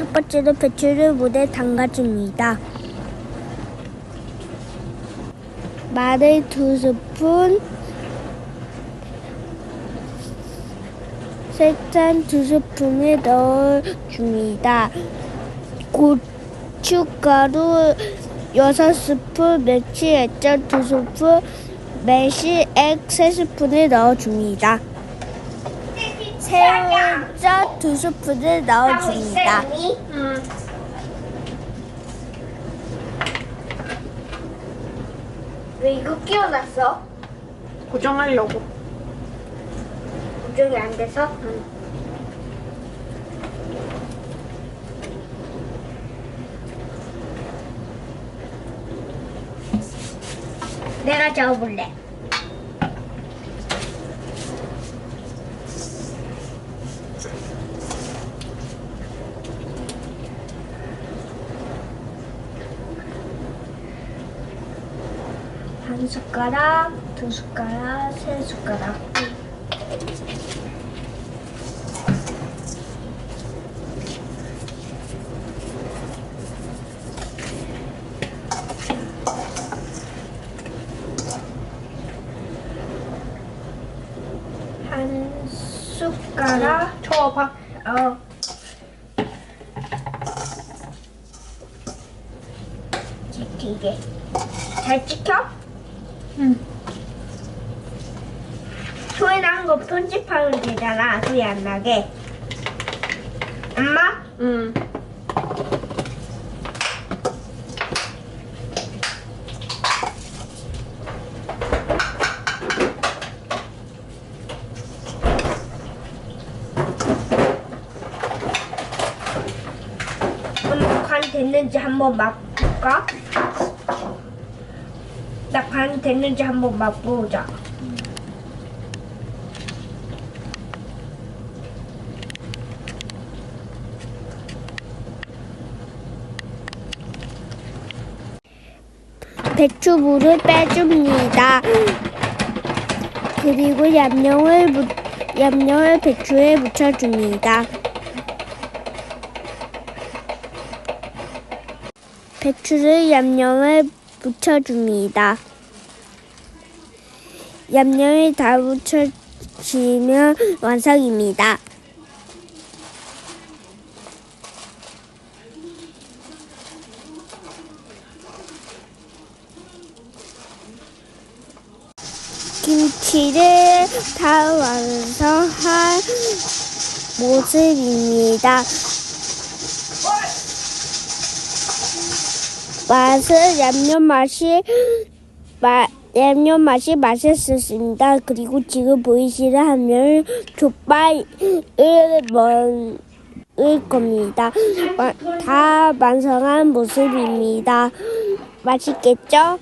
첫 번째로 배추를 물에 담가줍니다. 마늘 두 스푼, 설탕 두 스푼을 넣어줍니다. 고춧가루 여섯 스푼, 멸치 액젓 두 스푼, 매실 액 세 스푼을 넣어줍니다. 새우젓 두 스푼을 넣어줍니다. 응. 왜 이거 끼워놨어? 고정하려고. 고정이 안 돼서? 내가 저어볼래. 한 숟가락, 두 숟가락, 세 숟가락. 한 숟가락, 저어봐. 어. 잘 찍혀? 응. 소리 나는 거 편집하면 되잖아. 소리 안 나게. 엄마? 응. 엄마 간 됐는지 한번 맛볼까? 나 간 됐는지 한번 맛보자. 배추물을 빼줍니다. 그리고 얌령을 무, 얌령을 배추에 묻혀줍니다. 배추를 얌령을 묻혀줍니다. 얌령이 다 묻혀지면 완성입니다. 김치를 다 완성한 모습입니다. 맛은 얌얌 맛이 마, 얌얌 맛이 맛있었습니다. 그리고 지금 보이시는 하면 족발을 먹을 겁니다. 마- 다 완성한 모습입니다. 맛있겠죠?